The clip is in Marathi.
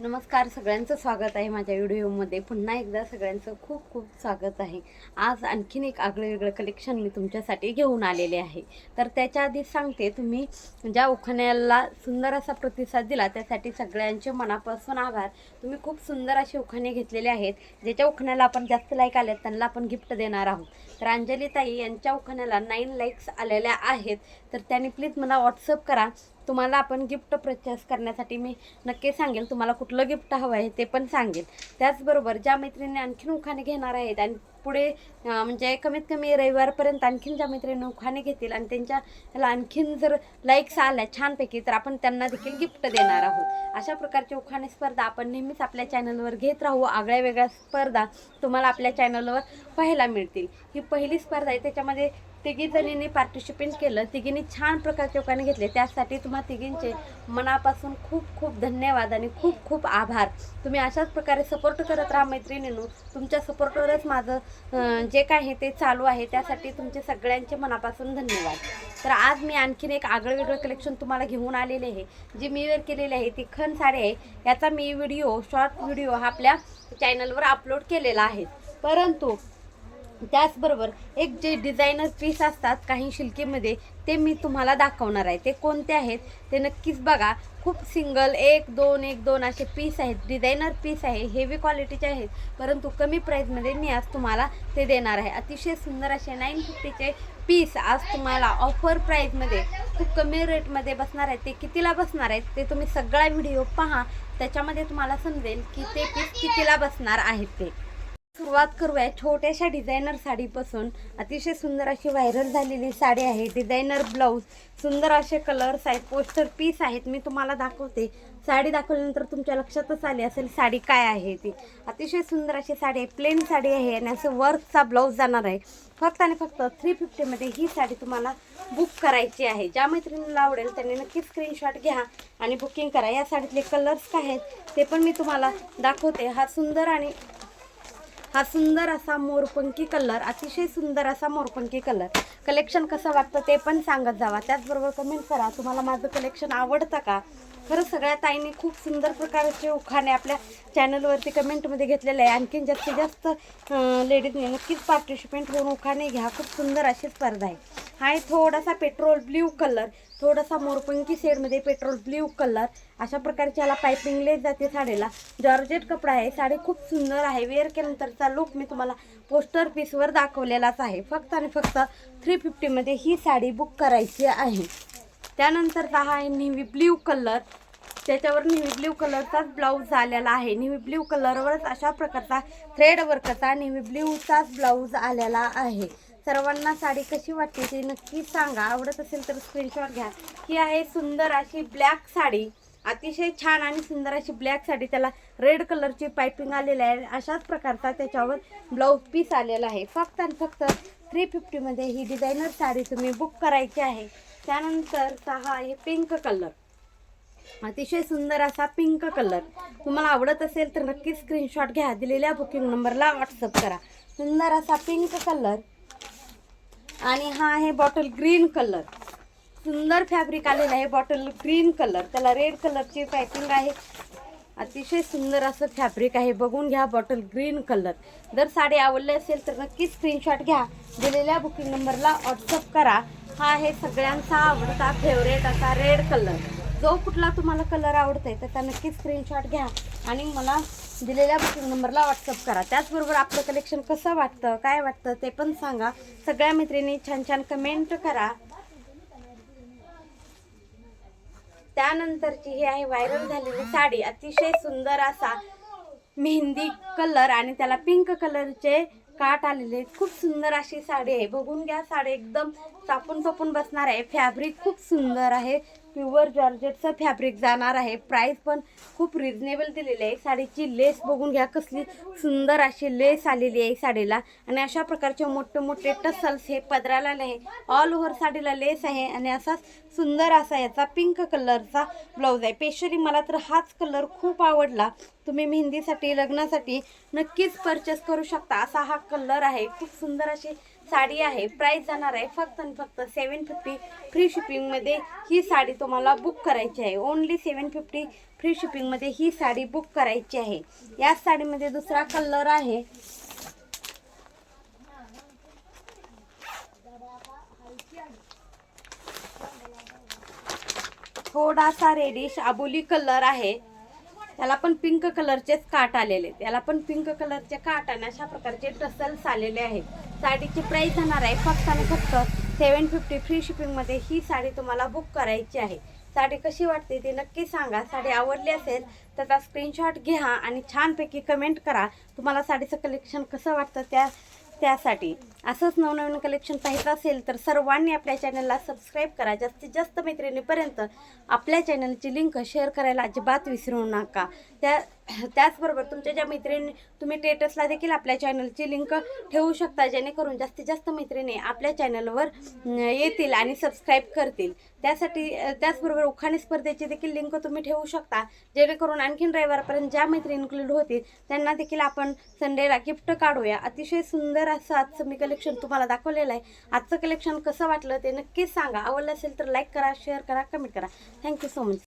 नमस्कार सगळ्यांचं स्वागत आहे माझ्या व्हिडिओमध्ये पुन्हा एकदा सगळ्यांचं खूप खूप स्वागत आहे. आज आणखीन एक आगळं वेगळं कलेक्शन मी तुमच्यासाठी घेऊन आलेले आहे. तर त्याच्या आधी सांगते तुम्ही ज्या उखाण्याला सुंदर असा प्रतिसाद दिला त्यासाठी सगळ्यांचे मनापासून आभार. तुम्ही खूप सुंदर असे उखाणे घेतलेले आहेत ज्याच्या उखाण्याला आपण जास्त लाईक आले त्यांना आपण गिफ्ट देणार आहोत. तर अंजली ताई यांच्या उखाण्याला नाईन लाईक्स आलेल्या आहेत. तर त्यांनी प्लीज मला व्हॉट्सअप करा. तुम्हाला आपण गिफ्ट परचेस करण्यासाठी मी नक्की सांगेल तुम्हाला कुठलं गिफ्ट हवं आहे ते पण सांगेल. त्याचबरोबर ज्या मैत्रिणी आणखीन उखाणे घेणार आहेत आणि पुढे म्हणजे कमीत कमी रविवारपर्यंत आणखीन ज्या मैत्रिणी उखाणे घेतील आणि त्यांच्या ह्याला आणखीन जर लाईक्स आल्या छानपैकी तर आपण त्यांना देखील गिफ्ट देणार आहोत. अशा प्रकारची उखाणे स्पर्धा आपण नेहमीच आपल्या चॅनलवर घेत राहू. आगळ्या वेगळ्या स्पर्धा तुम्हाला आपल्या चॅनलवर पाहायला मिळतील. ही पहिली स्पर्धा आहे त्याच्यामध्ये तिघी जणींनी पार्टिसिपेट केलं. तिघींनी छान प्रकारचे उखाणे घेतले. त्यासाठी तुम्हा तिघींचे मनापासून खूप खूप धन्यवाद आणि खूप खूप आभार. तुम्ही अशाच प्रकारे सपोर्ट करत राहा मैत्रिणींनो. तुमच्या सपोर्टवरच माझं जे काय आहे ते चालू आहे. त्यासाठी तुमचे सगळ्यांचे मनापासून धन्यवाद. तर आज मी आणखीन एक आगळं वेगळं कलेक्शन तुम्हाला घेऊन आलेले आहे. जी मी वेअर केलेली आहे ती खण साडी आहे. याचा मी व्हिडिओ शॉर्ट व्हिडिओ हा आपल्या चॅनलवर अपलोड केलेला आहे. परंतु त्याचबरोबर एक जे डिझायनर पीस असतात काही शिल्कीमध्ये ते मी तुम्हाला दाखवणार आहे. ते कोणते आहेत? ते नक्कीच बघा. खूप सिंगल एक दोन एक दोन असे पीस आहेत. डिझायनर पीस आहे हेवी क्वालिटीचे आहेत. परंतु कमी प्राईजमध्ये मी आज तुम्हाला ते देणार आहे. अतिशय सुंदर असे नाईन फिफ्टीचे पीस आज तुम्हाला ऑफर प्राईजमध्ये खूप कमी रेटमध्ये बसणार आहेत. ते कितीला बसणार आहेत ते तुम्ही सगळा व्हिडिओ पहा. त्याच्यामध्ये तुम्हाला समजेल की ते पीस कितीला बसणार आहेत ते. सुरुवात करूया. छोट्याशा डिझायनर साडीपासून. अतिशय सुंदर अशी व्हायरल झालेली साडी आहे. डिझायनर ब्लाऊज सुंदर असे कलर्स आहेत. पोस्टर पीस आहेत. मी तुम्हाला दाखवते. साडी दाखवल्यानंतर तुमच्या लक्षातच आली असेल साडी काय आहे ती. अतिशय सुंदर अशी साडी आहे. प्लेन साडी आहे आणि असं वर्कचा ब्लाऊज जाणार आहे. फक्त आणि फक्त थ्री फिफ्टीमध्ये ही साडी तुम्हाला बुक करायची आहे. ज्या मैत्रिणीला आवडेल त्यांनी नक्की स्क्रीनशॉट घ्या आणि बुकिंग करा. या साडीतले कलर्स काय आहेत ते पण मी तुम्हाला दाखवते. हा सुंदर आणि हा सुंदर असा मोरपंखी कलर अतिशय सुंदर असा मोरपंखी कलर. कलेक्शन कसं वाटतं ते पण सांगत जावा. त्याचबरोबर कमेंट करा. तुम्हाला माझं कलेक्शन आवडतं का? खरं सगळ्या ताईंनी खूप सुंदर प्रकारचे उखाणे आपल्या चॅनलवरती कमेंटमध्ये घेतलेले आहे. आणखीन जास्तीत जास्त लेडीजने नक्कीच पार्टिसिपेंट होऊन उखाणे घ्या. खूप सुंदर अशी स्पर्धा आहे. हा थोडासा पेट्रोल ब्ल्यू कलर थोडासा मोरपंखी शेडमध्ये पेट्रोल ब्ल्यू कलर. अशा प्रकारची याला पायपिंग लेस जाते साडीला. जॉर्जेट कपडा आहे साडी खूप सुंदर आहे. वेअर केल्यानंतरचा लुक मी तुम्हाला पोस्टर पीसवर दाखवलेलाच आहे. फक्त आणि फक्त थ्री फिफ्टीमध्ये ही साडी बुक करायची आहे. त्यानंतरचा हा आहे नेव्ही ब्ल्यू कलर. त्याच्यावर नेव्ही ब्ल्यू कलरचाच ब्लाऊज आलेला आहे. नेव्ही ब्ल्यू कलरवरच अशा प्रकारचा थ्रेड वर्कचा नेव्ही ब्ल्यूचाच ब्लाऊज आलेला आहे. सर्वांना साडी कशी वाटते ती नक्की सांगा. आवडत असेल तर स्क्रीनशॉट घ्या. ही आहे सुंदर अशी ब्लॅक साडी. अतिशय छान आणि सुंदर अशी ब्लॅक साडी. त्याला रेड कलरची पायपिंग आलेली आहे. अशाच प्रकारचा त्याच्यावर ब्लाऊज पीस आलेला आहे. फक्त आणि फक्त थ्री फिफ्टीमध्ये ही डिझायनर साडी तुम्ही बुक करायची आहे. त्यानंतरचा हा आहे पिंक कलर अतिशय सुंदर असा पिंक कलर तुम्हाला आवडत असेल तर नक्की स्क्रीनशॉट घ्या. दिलेल्या बुकिंग नंबरला व्हॉट्सअप करा. सुंदर असा पिंक कलर आणि हा आहे बॉटल ग्रीन कलर. सुंदर फॅब्रिक आलेलं आहे बॉटल ग्रीन कलर. त्याला रेड कलरची पॅकिंग आहे. अतिशय सुंदर असं फॅब्रिक आहे. बघून घ्या बॉटल ग्रीन कलर. जर साडी आवडली असेल तर नक्की स्क्रीनशॉट घ्या. दिलेल्या बुकिंग नंबरला व्हॉट्सअप करा. हा आहे सगळ्यांचा आवडता फेवरेट असा रेड कलर जो कुठला तुम्हाला कलर आवडतोय त्याचा नक्की स्क्रीनशॉट घ्या. आणि मला दिलेल्या बुकिंग नंबरला व्हॉट्सअप करा. त्याचबरोबर आपलं कलेक्शन कसं वाटतं काय वाटतं ते पण सांगा. सगळ्या मैत्रिणी छान छान कमेंट करा. त्यानंतरची ही आहे व्हायरल झालेली साडी. अतिशय सुंदर असा मेहंदी कलर आणि त्याला पिंक कलरचे काट आलेले खूप सुंदर अशी साडी आहे. बघून घ्या साडी एकदम चापून चापून बसणार आहे. फॅब्रिक खूप सुंदर आहे. प्युअर जॉर्जेटचं फॅब्रिक जाणार आहे. प्राईस पण खूप रिजनेबल दिलेली आहे. साडीची लेस बघून घ्या कसली सुंदर अशी लेस आलेली आहे साडीला. आणि अशा प्रकारचे मोठे मोठे टसल्स हे पदराला आहे. ऑल ओव्हर साडीला लेस आहे आणि असा सुंदर असा याचा पिंक कलरचा ब्लाऊज आहे. स्पेशली मला तर हाच कलर खूप आवडला. तुम्ही मेहंदीसाठी लग्नासाठी नक्कीच परचेस करू शकता. असा हा कलर आहे. खूप सुंदर अशी साडी आहे. प्राइस जाणार आहे फक्त आणि फक्त सेवन फिफ्टी फ्री शिपिंगमध्ये ही साडी तुम्हाला बुक करायची आहे. ओनली सेवन फिफ्टी फ्री शिपिंगमध्ये ही साडी बुक करायची आहे. या साडीमध्ये दुसरा कलर आहे. थोडासा रेडिश आबोली कलर आहे. त्याला पण पिंक कलरचेच काट आलेले. आहेत. याला पण पिंक कलरचे काट आणि अशा प्रकारचे टसल्स आलेले आहेत. साडीची प्राईस जाणार आहे. फक्त आणि फक्त सेवन फिफ्टी फ्री शिपिंगमध्ये ही साडी तुम्हाला बुक करायची आहे. साडी कशी वाटते ते नक्की सांगा. साडी आवडली असेल तर त्याचा स्क्रीनशॉट घ्या आणि छानपैकी कमेंट करा. तुम्हाला साडीचं कलेक्शन कसं वाटतं त्या त्यासाठी. असंच नवनवीन कलेक्शन पाहायचं असेल तर सर्वांनी आपल्या चॅनलला सबस्क्राईब करा. जास्तीत जास्त मैत्रिणीपर्यंत आपल्या चॅनलची लिंक शेअर करायला अजिबात विसरू नका. त्या त्याचबरोबर तुमच्या ज्या मैत्रिणी तुम्ही टेटसला देखील आपल्या चॅनलची लिंक ठेवू शकता जेणेकरून जास्तीत जास्त मैत्रिणी आपल्या चॅनलवर येतील आणि सबस्क्राईब करतील. त्यासाठी त्याचबरोबर उखाणी स्पर्धेची देखील लिंक तुम्ही ठेवू शकता जेणेकरून आणखीन रविवारपर्यंत ज्या मैत्रिणी इन्क्लूड होतील त्यांना देखील आपण संडेला गिफ्ट काढूया. अतिशय सुंदर असं आजचं मी कलेक्शन तुम्हाला दाखवलेलं आहे. आजचं कलेक्शन कसं वाटलं ते नक्कीच सांगा. आवडलं असेल तर लाईक करा शेअर करा कमेंट करा. Thank you so much